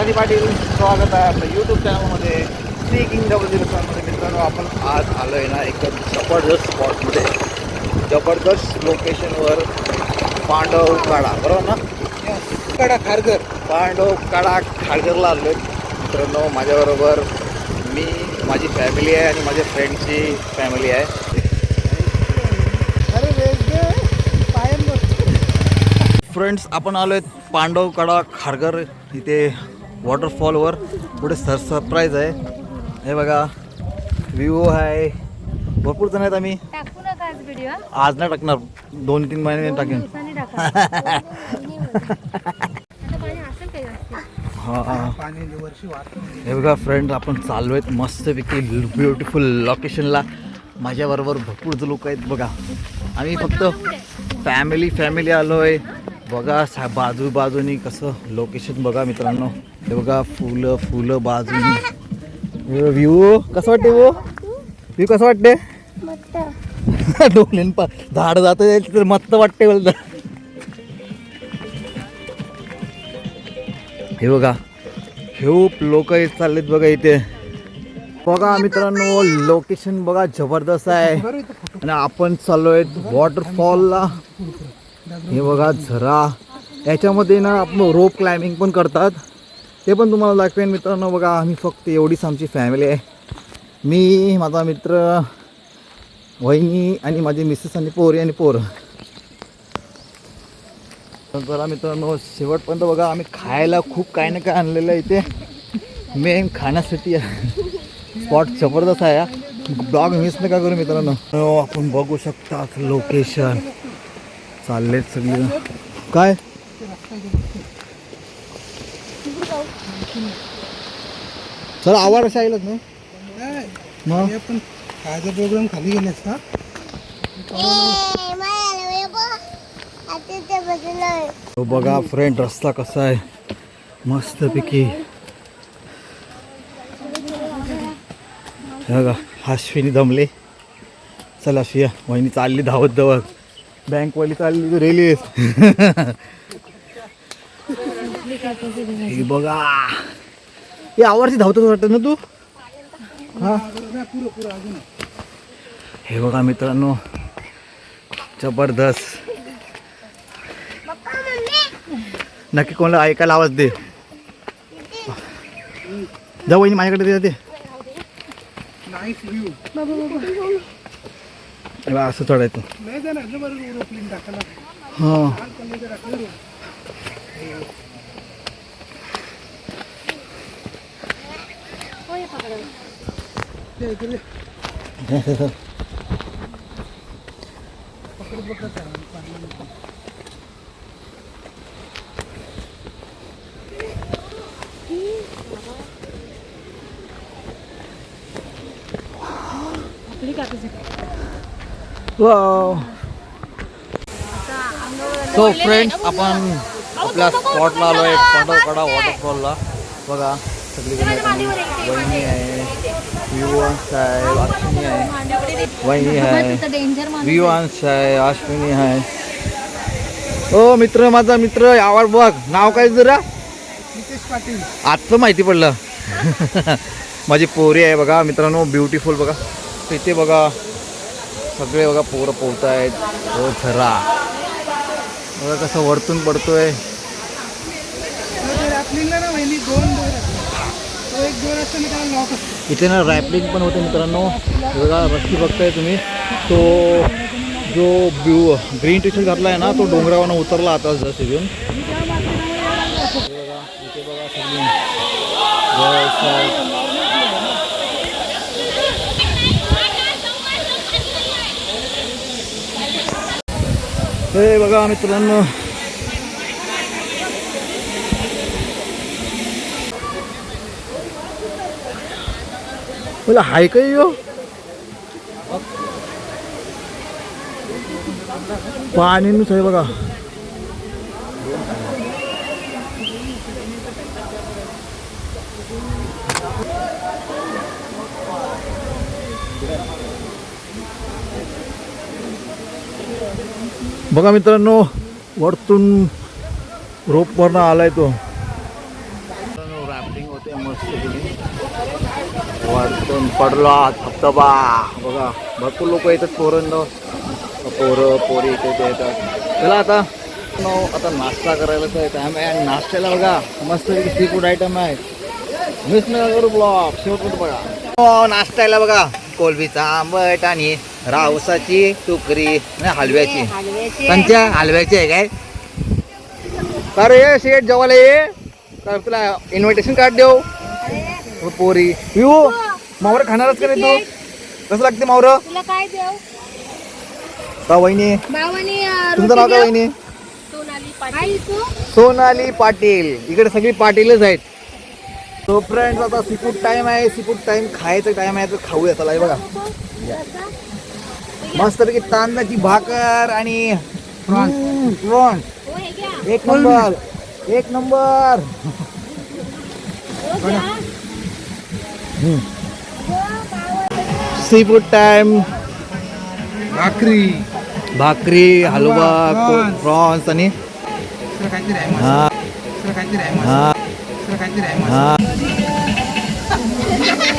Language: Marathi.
सनी पाटील स्वागत आहे आपलं यूट्यूब चॅनलमध्ये सी किंग डबल झिरो सेवनमध्ये मित्रांनो आपण आज आलो आहे ना एकदम जबरदस्त स्पॉटमध्ये जबरदस्त लोकेशनवर पांडव काडा बरोबर ना? कडा खारघर. पांडव काडा खारघरला आलो आहे मित्रांनो माझ्याबरोबर मी माझी फॅमिली आहे आणि माझ्या फ्रेंडची फॅमिली आहे. फ्रेंड्स आपण आलो आहेत पांडवकडा खारघर. इथे वॉटरफॉलवर. पुढे सर सरप्राईज आहे. हे बघा व्ह्यू आहे. भरपूर जण आहेत आम्ही. टाकू नका आज व्हिडिओ आज नाही टाकणार. दोन तीन महिने टाकेन. दिवसांनी टाका. आता पाणी असेल काही जास्त? हां पाणी वर्षी वाहतं हे बघा फ्रेंड आपण चाललो आहेत मस्तपैकी ब्युटिफुल लोकेशनला माझ्याबरोबर भरपूर लोक आहेत बघा. आम्ही फक्त फॅमिली फॅमिली आलो आहे बघा सा बाजू बाजूनी कसं लोकेशन बघा मित्रांनो. हे बघा फुलं फुलं बाजूनी. व्ह्यू कसं वाटते वो व्ह्यू कसं वाटते डोलेन पा झाड जात तर मस्त वाटते बोलतं हे बघा खूप लोक येत चाललेत बघा इथे. बघा मित्रांनो लोकेशन बघा जबरदस्त आहे. आणि आपण चाललो आहेत वॉटरफॉलला हे बघा झरा. याच्यामध्ये ना आपण रोप क्लाइम्बिंग पण करतात. ते पण तुम्हाला दाखवेन मित्रांनो. बघा आम्ही फक्त एवढीच आमची फॅमिली आहे. मी माझा मित्र वहिनी आणि माझी मिसेस आणि पोरी आणि पोरं. तर मित्रांनो शेवटपर्यंत बघा आम्ही खायला खूप काय ना काय आणलेलं आहे इथे. मेन खाण्यासाठी. स्पॉट जबरदस्त आहे. ब्लॉग मिस नका करू मित्रांनो. हो, आपण बघू शकतात लोकेशन चाललेत सगळे काय? चला आवाज अशा ऐकलंच ना. मग? पण खायचा प्रोग्राम खाली गेलेस का? तो बघा फ्रेंड रस्ता कसा आहे. मस्तपैकी. हे बघा अश्विनी दमले. चला शिया वहिनी चालली धावत धावत बँकवाली चालली रेल्वे हे बघा. हे आवडती धावतच वाटत ना तू? हा? हे बघा मित्रांनो जबरदस्त. नक्की कोणाला ऐकायला आवाज दे. जा वहिनी माझ्याकडे दे ते नाईस व्ह्यू हे बघ, असं चढायचं नाही जाणार ना बरं एरोप्लेन टाकायला हां काल पण सो फ्रेंड्स आपण आपल्या स्पॉटला आलो आहे पांडवकडा वॉटरफॉलला बघा सगळीकडे वहिनी आहे विवांश आहे अश्विनी आहे वहिनी आहे विवांश आहे अश्विनी आहे. ओ मित्र माझा मित्र आवाज बघ नाव काय जरा? आजचं माहिती पडलं. माझी पोरी आहे बघा मित्रांनो ब्युटिफुल बघा. इथे बघा सगळे बघा पोरं पोहत आहेत हो झरा बघा कसं वरतून पडतोय. इथे ना रॅपलिंग पण होते मित्रांनो. बघा रस्ती बघताय तुम्ही. तो जो ब्यू ग्रीन टी शर्ट घातला आहे ना तो डोंगरावरनं उतरला आता जस्ट इथून. बघा इथे बघा सगळी गर्ल्स आहेत. हे बघा मित्रांनो. मला हाय काय यो? पाणी नुस आहे बघा. बघा मित्रांनो वरतून रोपवरनं आलाय तो. रॅफ्टिंग होते मस्त वरतून पडला धबधबा. बघा भरपूर लोक येतात पोरण पोरं पोरी इथे ते येतात. चला आता. आता नाश्ता करायला तर टाइम आहे आणि नाश्त्याला बघा मस्त सी फूड आयटम आहे. मिस नका करू ब्लॉक शेवट बघा नाश्त्याला बघा कोलबीचा आंबट आणि रावसाची टुकरी आणि हलव्याची. कंच्या हलव्याची. आहे काय? अरे ये शेठ जेवायला ये. तर तुला इन्व्हिटेशन कार्ड देऊ. हो, पोरी. येऊ मावर खाणारच का रे तू कसं लागते मावर? तुला काय देऊ? का वहिनी. भावानी तुमचं नाव काय वहिनी? सोनाली पाटील. तू? सोनाली पाटील. इकडे सगळी पाटीलच आहेत. तो फ्रेंड्स आता सीफूड टाइम आहे. सीफूड टाइम खायचा टाइम आहे तर खाऊया. चला हे बघा. मस्तपैकी तांदळाची भाकर आणि एक नंबर. एक नंबर. सी फूड टाइम भाकरी. भाकरी हलवा. प्रॉन्स आणि दुसरं काहीतरी आहे हा. दुसरं काहीतरी आहे हा. दुसरं काहीतरी आहे हा.